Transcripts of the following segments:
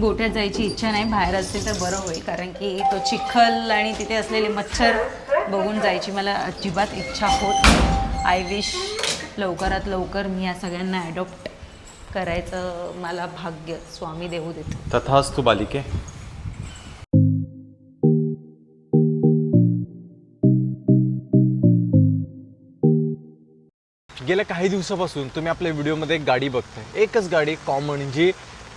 गोठ्यात जायची इच्छा नाही बाहेर असते तर बरं होईल. कारण की तो चिखल आणि तिथे असलेले मच्छर बघून जायची मला अजिबात इच्छा होत आय विश लवकरात लवकर मी या सगळ्यांना ॲडॉप्ट करायचं मला भाग्य स्वामी देऊ देतो. तू बालिके. गेल्या काही दिवसापासून तुम्ही आपल्या व्हिडिओमध्ये एक गाडी बघताय. एकच गाडी कॉमन जी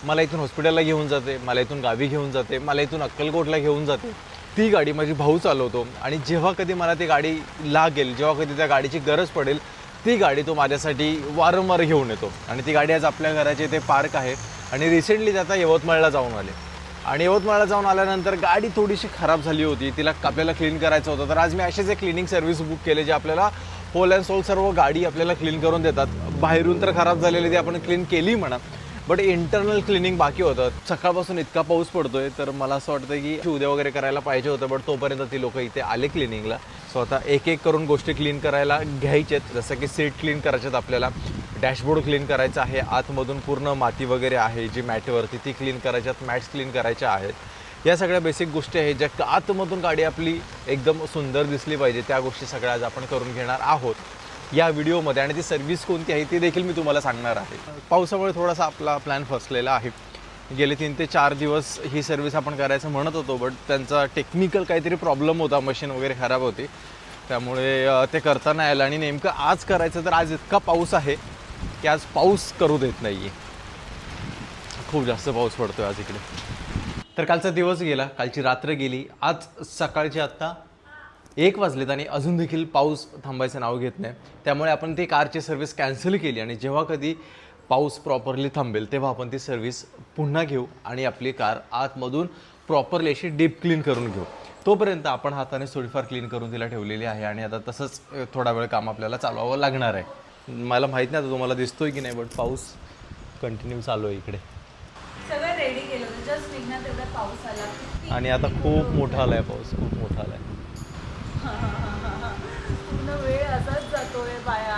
मला इथून हॉस्पिटलला घेऊन जाते मला इथून गावी घेऊन जाते मला इथून अक्कलकोटला घेऊन जाते. ती गाडी माझी भाऊ चालवतो आणि जेव्हा कधी मला ती गाडी लागेल जेव्हा कधी त्या गाडीची गरज पडेल ती गाडी तो माझ्यासाठी वारंवार घेऊन येतो. आणि ती गाडी आज आपल्या घराचे ते पार्क आहे आणि रिसेंटली ते आता यवतमाळला जाऊन आले. आणि यवतमाळला जाऊन आल्यानंतर गाडी थोडीशी खराब झाली होती तिला आपल्याला क्लीन करायचं होतं. तर आज मी असेच एक क्लिनिंग सर्व्हिस बुक केले जे आपल्याला होल अँड सोल सर्व गाडी आपल्याला क्लीन करून देतात. बाहेरून तर खराब झालेली ती आपण क्लीन केली म्हणा. बट इंटरनल क्लिनिंग बाकी होतं. सकाळपासून इतका पाऊस पडतोय तर मला असं वाटतं की उद्या वगैरे करायला पाहिजे होतं बट तोपर्यंत ती लोक इथे आले क्लिनिंगला सो आता एक एक करून गोष्टी क्लीन करायला घ्यायच्यात जसं की सीट क्लीन करायच्यात आपल्याला. डॅशबोर्ड क्लीन करायचं आहे. आतमधून पूर्ण माती वगैरे आहे जी मॅटवरती ती क्लीन करायच्यात मॅट्स क्लीन करायच्या आहेत. या सगळ्या बेसिक गोष्टी आहेत ज्या आतमधून गाडी आपली एकदम सुंदर दिसली पाहिजे. त्या गोष्टी सगळ्या आज आपण करून घेणार आहोत. या व्हिडिओमध्ये आणि ती सर्व्हिस कोणती आहे ती देखील मी तुम्हाला सांगणार आहे. पावसामुळे थोडासा आपला प्लॅन फसलेला आहे. गेले तीन ते चार दिवस ही सर्व्हिस आपण करायचं म्हणत होतो बट त्यांचा टेक्निकल काहीतरी प्रॉब्लेम होता मशीन वगैरे खराब होती. त्यामुळे ते करता नाही आलं आणि नेमकं आज करायचं तर आज इतका पाऊस आहे की आज पाऊस करू देत नाही आहे खूप जास्त पाऊस पडतो आहे आज इकडे. तर कालचा दिवस गेला कालची रात्र गेली. आज सकाळची आत्ता एक वाजलेत आणि अजून देखील पाऊस थांबायचं नाव घेत नाही. त्यामुळे आपण ती कारची सर्व्हिस कॅन्सल केली आणि जेव्हा कधी पाऊस प्रॉपरली थांबेल तेव्हा आपण ती सर्व्हिस पुन्हा घेऊ आणि आपली कार आतमधून प्रॉपरली अशी डीप क्लीन करून घेऊ. तोपर्यंत आपण हाताने थोडीफार क्लीन करून तिला ठेवलेली आहे आणि आता तसंच थोडा वेळ काम आपल्याला चालवावं लागणार आहे. मला माहीत नाही आता तुम्हाला दिसतोय की नाही बट पाऊस कंटिन्यू चालू आहे इकडे. सगळं रेडी केलं जस्ट पाऊस आला. आणि आता खूप मोठा आलाय पाऊस खूप मोठा आलाय. पूर्ण वेळ असाच जातोय बाया.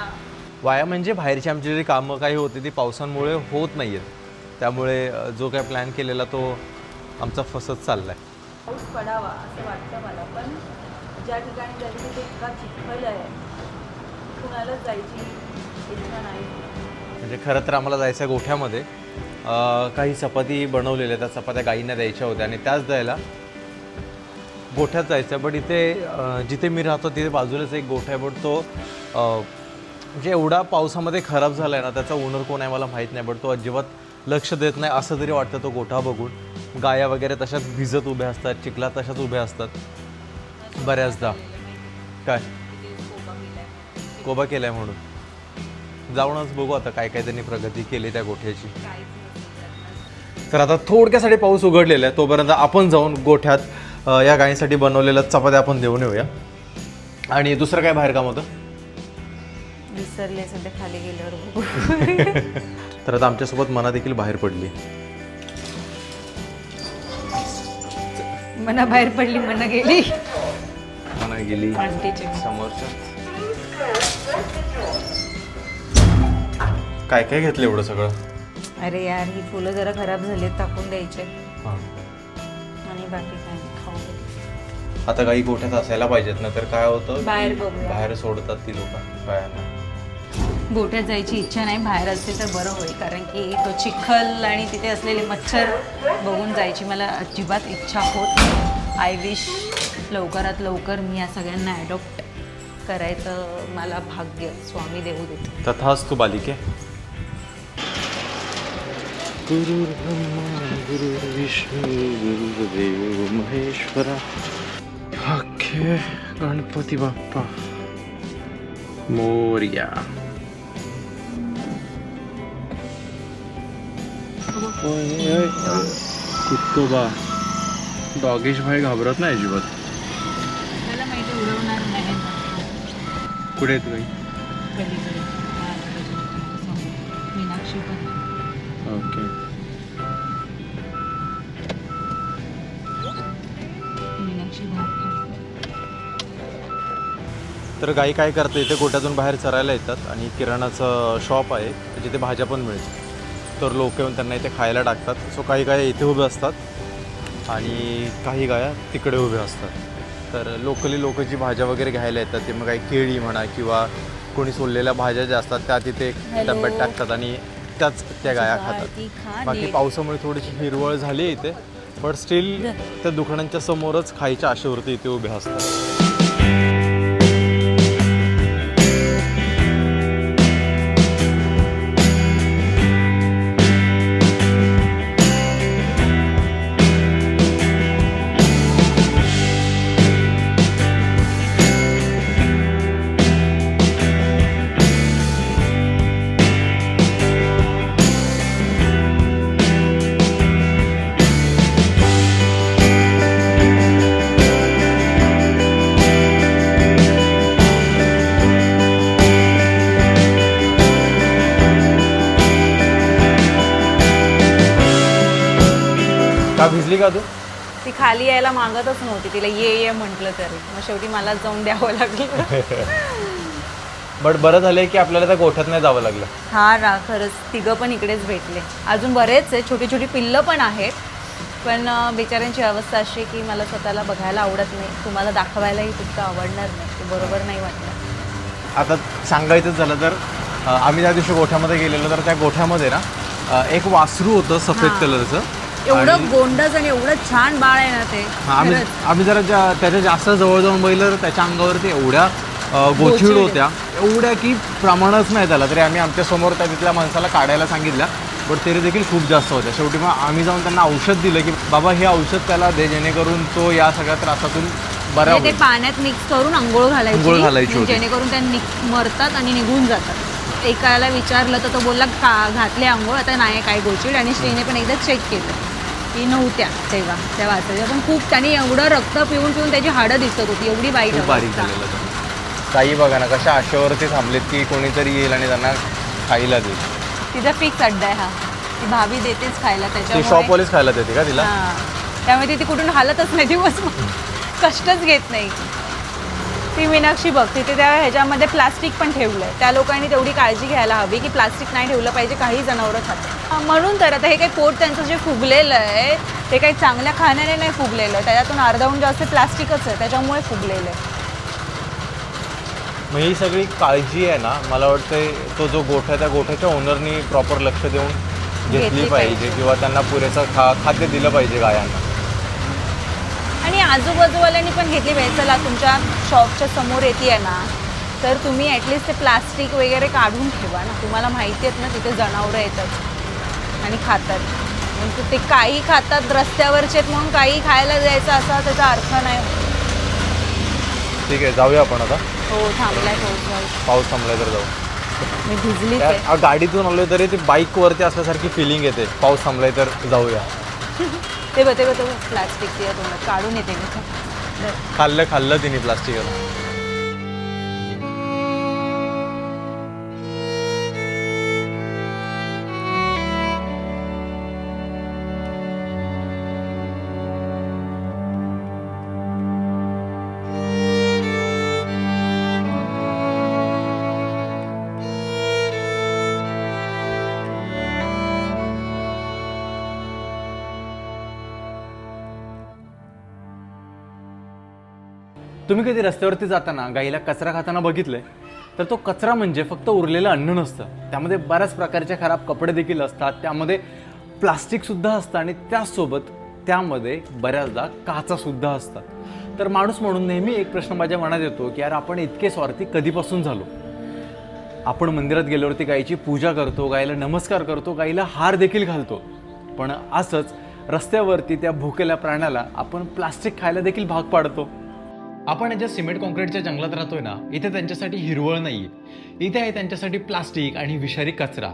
वाया म्हणजे बाहेरची आमची जी कामं काही होती ती पावसांमुळे होत नाही आहेत त्यामुळे जो काय प्लॅन केलेला तो आमचा फसत चालला आहे पाऊस पडावा असं वाटतं मला पण ज्या ठिकाणी जायचं इतका चिखल आहे कुणालाच जायची इच्छा नाही. म्हणजे खरं तर आम्हाला जायचं आहे गोठ्यामध्ये. अ, काही चपाती बनवलेल्या त्या चपात्या गाईंना द्यायच्या होत्या आणि त्याच द्यायला गोठ्यात जायचं बट इथे जिथे मी राहतो तिथे बाजूलाच एक गोठा आहे. बट तो म्हणजे एवढा पावसामध्ये खराब झाला आहे ना त्याचा ओनर कोण आहे मला माहीत नाही. बट तो अजिबात लक्ष देत नाही. असं तरी वाटतं तो गोठा बघून. गाया वगैरे तशाच भिजत उभ्या असतात चिखलात तशाच उभ्या असतात. बऱ्याचदा. काय? कोबा केलाय म्हणून. जाऊनच बघू आता काय काय त्यांनी प्रगती केली त्या गोठ्याची. तर आता थोडक्यासाठी पाऊस उघडलेला आहे. तोपर्यंत आपण जाऊन गोठ्यात या गायीसाठी बनवलेल्या चपात्या आपण देऊन येऊया. आणि दुसरं काय बाहेर काम होतं? विसरले सध्या खाली गेल्यावर बघू. तर आता आमच्यासोबत मना देखील बाहेर पडली. मना बाहेर पडली मना गेली. मना गेली. आंटीची. समोरच्या. काय काय घेतलं एवढं सगळं? अरे यार ही फुलं जरा खराब झाली टाकून द्यायचे. आणि बाकी काय? आता काही गोठ्यात असायला पाहिजेत ना तर काय होतं? बाहेर बघूया. बाहेर सोडतात ती लोक बायांना गोठ्यात जायची इच्छा नाही बाहेर असते तर बरं होईल कारण की तो चिखल आणि तिथे असलेले मच्छर बघून जायची मला अजिबात इच्छा होत आय विश लवकरात लवकर मी या सगळ्यांना ॲडॉप्ट करायचं मला भाग्य स्वामी देऊ देतो तथास्तु बालिके. गुरुर्ब्रह्मा गुरुर्विष्णू गुरुर्देव महेश्वरा. अख्खे गणपती बाप्पा. मोर्या. कुत्तो बा डॉगेश भाई घाबरत नाही अजिबात. मला माहिती उडवणार नाही. कुठे येत काही तर गाई काय करते इथे गोट्यातून बाहेर चरायला येतात आणि किराणाचं शॉप आहे जिथे भाज्या पण मिळतात. तर लोक येऊन त्यांना इथे खायला टाकतात. सो काही गाया इथे उभे असतात आणि काही गाया तिकडे उभे असतात. तर लोकली लोक जी भाज्या वगैरे घ्यायला येतात ते मग काही केळी म्हणा किंवा कोणी सोललेल्या भाज्या ज्या असतात त्या तिथे. डब्यात टाकतात आणि त्याच त्या गाया खातात. बाकी. पावसामुळे थोडीशी हिरवळ झाली इथे पण स्टील त्या दुकानांच्या समोरच खायच्या आशेवरती इथे उभे असतात. भिजली का तू? ती खाली यायला मागतच नव्हती. तिला ये ये म्हटलं तरी. मग शेवटी मला जाऊन द्यावं लागलं. बट बरं झालंय की आपल्याला त्या गोठ्यात नाही जावं लागलं. हा रा खरंच. तिघं पण इकडेच भेटले. अजून बरेच आहे छोटी छोटी पिल्लं पण आहेत. पण अं, बिचाऱ्यांची अवस्था अशी आहे की मला स्वतःला बघायला आवडत नाही. तुम्हाला दाखवायलाही तितकं आवडणार नाही. ते बरोबर नाही वाटलं. आता सांगायचं झालं तर अ, आम्ही त्या दिवशी गोठ्यामध्ये गेलेलो तर त्या गोठ्यामध्ये ना अ, एक वासरू होतं सफेद हां. कलरचं. एवढं गोंडस आणि एवढं छान बाळ आहे ना ते. आम्ही खरंच. आम्ही जरा ज्या त्याच्या जास्त जवळ जाऊन बघितलं तर त्याच्या अंगावरती एवढ्या अ, गोचिड गोचिड. होत्या. एवढ्या की प्रमाणच नाही त्याला तरी आम्ही आमच्यासमोर त्या तिथल्या माणसाला काढायला सांगितल्या बट तरी देखील खूप जास्त होत्या. शेवटी मग आम्ही जाऊन त्यांना औषध दिलं की बाबा हे औषध त्याला दे जेणेकरून तो या सगळ्या त्रासातून बरा म्हणजे ते होईल. पाण्यात मिक्स करून आंघोळ घालायची आंघोळ घालायची म्हणजे होती. जेणेकरून त्या निघ- मरतात आणि निघून जातात. एकाला विचारलं तर तो बोलला का घातले आंघोळ? आता नाही काय गोचिड आणि श्रीने पण एकदा चेक केलं. की नव्हत्या तेव्हा त्या वाचायच्या पण खूप त्याने एवढं रक्त पिऊन पिऊन त्याची हाडं दिसत होती एवढी वाईट खूप बारीक अवस्था. झालेलं होतं. काही बघा ना कशा आशेवरती थांबलेत की कोणीतरी येईल आणि त्यांना खायला देईल. तिचा फिक्स अड्डा आहे हा. ती भाभी देतेच खायला ती त्याच्यामुळे. शॉपवालीच खायला देते का तिला? हां. त्यामुळे ती कुठून हालतच नाही दिवस कष्टच घेत नाही. ती मीनाक्षी बघ तिथे त्या ह्याच्यामध्ये प्लास्टिक पण ठेवलं आहे त्या लोकांनी तेवढी काळजी घ्यायला हवी की प्लास्टिक नाही ठेवलं पाहिजे काही जनावरं खातात. म्हणून तर आता हे काही पोट त्यांचं जे फुगलेलं आहे ते काही चांगल्या खाण्याने नाही फुगलेलं. त्याच्यातून अर्धाहून जास्त प्लास्टिकच आहे त्याच्यामुळे फुगलेलं आहे. मग ही सगळी काळजी आहे ना मला वाटतं तो जो गोठा आहे, त्या गोठ्याच्या ओनरनी प्रॉपर लक्ष देऊन घेतली पाहिजे. किंवा त्यांना पुरेसं खा खाद्य दिलं पाहिजे गायांना. आजूबाजूवाल्यांनी पण घेतली पाहिजे चला तुमच्या शॉपच्या समोर येते ना तर तुम्ही ॲटलिस्ट ते प्लास्टिक वगैरे काढून ठेवा ना. तुम्हाला माहिती आहेत ना तिथे जनावरं येतात आणि खातात. म्हणजे ते काही खातात रस्त्यावरचे आहेत म्हणून काही खायला द्यायचं असा त्याचा अर्थ नाही. ठीक आहे जाऊया आपण आता. हो थांबलाय पाऊस पाऊस थांबलाय तर जाऊ. मी आहे आ, गाडीतून आलोय तरी ती बाईकवरती असल्यासारखी फिलिंग येते. पाऊस थांबलाय तर जाऊया. ते बघ ते बघ ते बघ प्लास्टिकची काढून येते मी. खाल्लं खाल्लं तिने प्लास्टिक तुम्ही कधी रस्त्यावरती जाताना गाईला कचरा खाताना बघितलंय? तर तो कचरा म्हणजे फक्त उरलेलं अन्न नसतं. त्यामध्ये बऱ्याच प्रकारचे खराब कपडे देखील असतात. त्यामध्ये प्लास्टिकसुद्धा असतं आणि त्याचसोबत त्यामध्ये बऱ्याचदा काचासुद्धा असतात. तर माणूस म्हणून नेहमी एक प्रश्न माझ्या मनात येतो की यार आपण इतके स्वार्थी कधीपासून झालो? आपण मंदिरात गेल्यावरती गायीची पूजा करतो गाईला नमस्कार करतो गायीला हार देखील घालतो. पण असंच रस्त्यावरती त्या भुकेल्या प्राण्याला आपण प्लास्टिक खायला देखील भाग पाडतो. आपण ज्या सिमेंट कॉन्क्रीटच्या जंगलात राहतोय ना इथे त्यांच्यासाठी हिरवळ नाही इथे आहे त्यांच्यासाठी प्लास्टिक आणि विषारी कचरा.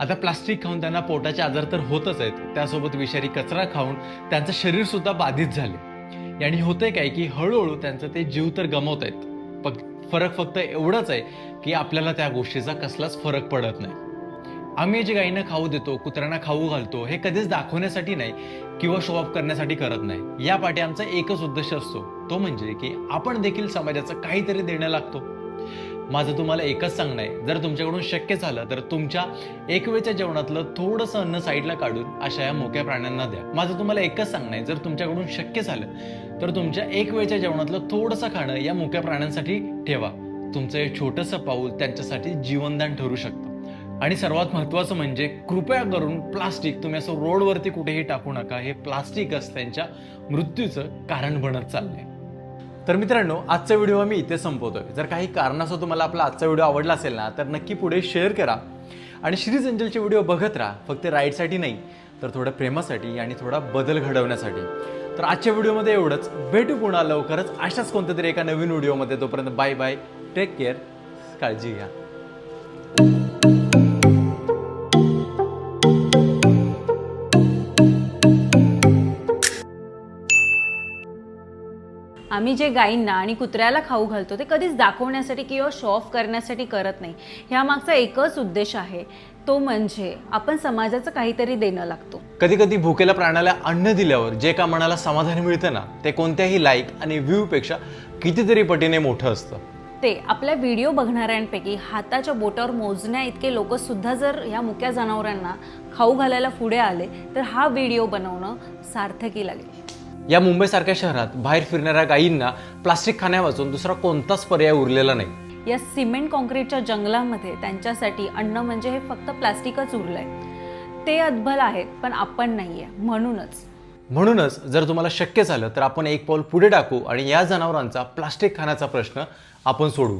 आता प्लास्टिक खाऊन त्यांना पोटाचे आजार तर होतच आहेत. त्यासोबत विषारी कचरा खाऊन त्यांचं शरीर सुद्धा बाधित झाले. आणि होतंय काय की हळूहळू त्यांचं ते जीव तर गमवत आहेत फरक फक्त एवढंच आहे की आपल्याला त्या गोष्टीचा कसलाच फरक पडत नाही. आम्ही जे गाईंना खाऊ देतो कुत्र्यांना खाऊ घालतो हे कधीच दाखवण्यासाठी नाही किंवा शो ऑफ करण्यासाठी करत नाही. या पाठी आमचा एकच उद्देश असतो. तो म्हणजे की आपण देखील समाजाचं काहीतरी देणं लागतो. माझं तुम्हाला एकच सांगणं आहे. जर तुमच्याकडून शक्य झालं तर तुमच्या एक वेळच्या जेवणातलं थोडंसं अन्न साईडला काढून अशा या मोक्या प्राण्यांना द्या. माझं तुम्हाला एकच सांगणं आहे. जर तुमच्याकडून शक्य झालं तर तुमच्या एक वेळच्या जेवणातलं थोडंसं खाणं या मोक्या प्राण्यांसाठी ठेवा. तुमचं हे छोटंसं पाऊल त्यांच्यासाठी जीवनदान ठरू शकतं. आणि सर्वात महत्त्वाचं म्हणजे कृपया करून प्लास्टिक तुम्ही असं रोडवरती कुठेही टाकू नका. हे प्लास्टिकच त्यांच्या मृत्यूचं कारण बनत चाललंय. तर मित्रांनो आजचा व्हिडिओ आम्ही इथे संपवतोय. जर काही कारणास्तव तुम्हाला आपला आजचा व्हिडिओ आवडला असेल ना तर नक्की पुढे शेअर करा. आणि श्रीज एंजलचे व्हिडिओ बघत राहा फक्त राईडसाठी नाही तर थोड्या प्रेमासाठी आणि थोडा बदल घडवण्यासाठी. तर आजच्या व्हिडिओमध्ये एवढंच. भेटू पुन्हा लवकरच. अशाच कोणत्या तरी एका नवीन व्हिडिओमध्ये. तोपर्यंत बाय बाय. टेक केअर काळजी घ्या. आम्ही जे गायींना आणि कुत्र्याला खाऊ घालतो ते कधीच दाखवण्यासाठी किंवा शो ऑफ करण्यासाठी करत नाही. ह्यामागचा एकच उद्देश आहे. तो म्हणजे आपण समाजाचं काहीतरी देणं लागतो. कधी कधी भुकेल्या प्राण्याला अन्न दिल्यावर जे का मनाला समाधान मिळतं ना ते कोणत्याही लाईक आणि व्ह्यूपेक्षा कितीतरी पटीने मोठं असतं. ते आपल्या व्हिडिओ बघणाऱ्यांपैकी हाताच्या बोटावर मोजण्या इतके लोक सुद्धा जर ह्या मुक्या जनावरांना खाऊ घालायला पुढे आले तर हा व्हिडिओ बनवणं सार्थकी लागेल. या मुंबईसारख्या शहरात बाहेर फिरणाऱ्या गायींना प्लास्टिक खाण्यावाचून दुसरा कोणताच पर्याय उरलेला नाही. या सिमेंट कॉन्क्रीटच्या जंगलामध्ये त्यांच्यासाठी अन्न म्हणजे हे फक्त प्लास्टिकच उरलंय. ते अद्भल आहेत पण आपण नाहीये म्हणूनच. म्हणूनच जर तुम्हाला शक्य झालं तर आपण एक पाऊल पुढे टाकू आणि या जनावरांचा प्लास्टिक खाण्याचा प्रश्न आपण सोडवू.